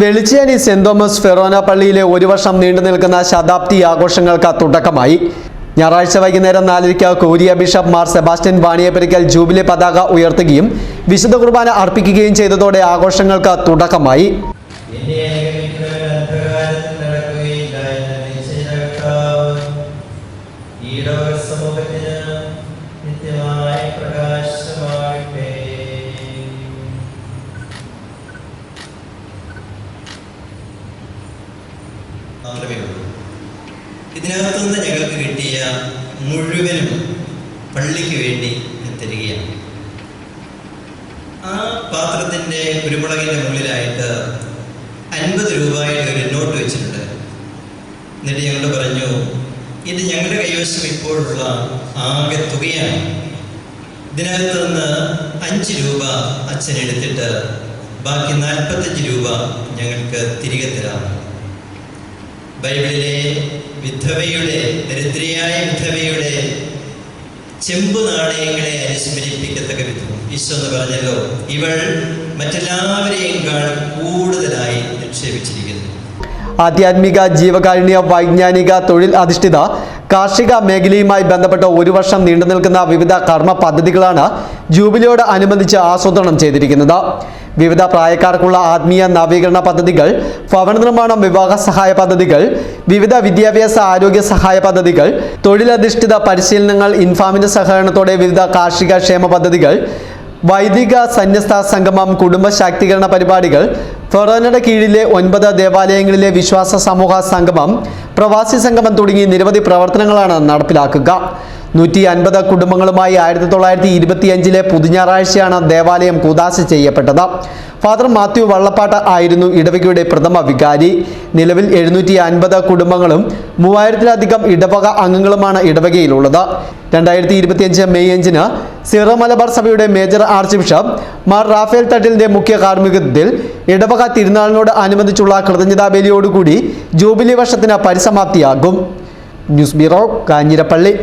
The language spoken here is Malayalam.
വെളിച്ചേരി സെന്റ് തോമസ് ഫെറോന പള്ളിയിലെ ഒരു വർഷം നീണ്ടു നിൽക്കുന്ന ശതാബ്ദി ആഘോഷങ്ങൾക്ക് തുടക്കമായി. ഞായറാഴ്ച വൈകുന്നേരം നാലരയ്ക്ക് കോരിയ bishop Mar Sebastian Vaniyapurackal jubilee പതാക ഉയർത്തുകയും വിശുദ്ധ കുർബാന അർപ്പിക്കുകയും ചെയ്തതോടെ ആഘോഷങ്ങൾക്ക് തുടക്കമായി. സമൂഹത്തിന് നിത്യമായ അന്ധകാരത്തിൽ മാത്രമേ ഉള്ളൂ ഇതിനകത്തു നിന്ന് ഞങ്ങൾക്ക് കിട്ടിയ മുഴുവനും പള്ളിക്ക് വേണ്ടി തരികയാണ് ആ പാത്രത്തിന്റെ കുരുമുളകിന്റെ മുകളിലായിട്ട് അൻപത് രൂപയുടെ ഒരു നോട്ട് വെച്ചിട്ടുണ്ട്. എന്നിട്ട് ഞങ്ങളോട് പറഞ്ഞു ഇത് ഞങ്ങളുടെ കൈവശം ഇപ്പോഴുള്ള ആകെ തുകയാണ്. ഇതിനകത്ത് നിന്ന് അഞ്ച് രൂപ അച്ഛൻ എടുത്തിട്ട് ബാക്കി നാൽപ്പത്തഞ്ച് രൂപ ഞങ്ങൾക്ക് തിരികെ തരാം ബൈബിളിലെ വിധവയുടെ ദരിദ്രയായ വിധവയുടെ ചെമ്പ് നാണയങ്ങളെ അനുസ്മരിപ്പിക്കത്തക്ക വിധം. ഈശോ എന്ന് പറഞ്ഞല്ലോ ഇവൾ മറ്റെല്ലാവരെയും കൂടുതലായി നിക്ഷേപിച്ചിരിക്കുന്നു. ആധ്യാത്മിക ജീവകാരുണ്യ വൈജ്ഞാനിക തൊഴിൽ അധിഷ്ഠിത കാർഷിക മേഖലയുമായി ബന്ധപ്പെട്ട ഒരു വർഷം നീണ്ടുനിൽക്കുന്ന വിവിധ കർമ്മ പദ്ധതികളാണ് ജൂബിലിയോട് അനുബന്ധിച്ച് ആസൂത്രണം ചെയ്തിരിക്കുന്നത്. വിവിധ പ്രായക്കാർക്കുള്ള ആത്മീയ നവീകരണ പദ്ധതികൾ ഭവന നിർമ്മാണം വിവാഹ സഹായ പദ്ധതികൾ വിവിധ വിദ്യാഭ്യാസ ആരോഗ്യ സഹായ പദ്ധതികൾ തൊഴിലധിഷ്ഠിത പരിശീലനങ്ങൾ ഇൻഫാമിന്റെ സഹകരണത്തോടെ വിവിധ കാർഷിക ക്ഷേമ പദ്ധതികൾ വൈദിക സന്യസ്ത സംഗമം കുടുംബ ശാക്തീകരണ പരിപാടികൾ ഫെറോനയുടെ കീഴിലെ ഒൻപത് ദേവാലയങ്ങളിലെ വിശ്വാസ സമൂഹ സംഗമം പ്രവാസി സംഗമം തുടങ്ങി നിരവധി പ്രവർത്തനങ്ങളാണ് നടപ്പിലാക്കുക. നൂറ്റി അൻപത് കുടുംബങ്ങളുമായി ആയിരത്തി തൊള്ളായിരത്തി ഇരുപത്തിയഞ്ചിലെ പുതുഞാറാഴ്ചയാണ് ദേവാലയം കുദാശ ചെയ്യപ്പെട്ടത്. ഫാദർ മാത്യു വള്ളപ്പാട്ട് ആയിരുന്നു ഇടവകയുടെ പ്രഥമ വികാരി. നിലവിൽ എഴുന്നൂറ്റി അൻപത് കുടുംബങ്ങളും മൂവായിരത്തിലധികം ഇടവക അംഗങ്ങളുമാണ് ഇടവകയിലുള്ളത്. രണ്ടായിരത്തി ഇരുപത്തിയഞ്ച് മെയ് അഞ്ചിന് സിറോ മലബാർ സഭയുടെ major archbishop Mar Raphael തട്ടിലിന്റെ മുഖ്യ കാർമ്മികത്വത്തിൽ ഇടവക തിരുനാളിനോട് അനുബന്ധിച്ചുള്ള കൃതജ്ഞതാബലിയോടുകൂടി ജൂബിലി വർഷത്തിന് പരിസമാപ്തിയാകും. News bureau Kanjirappally.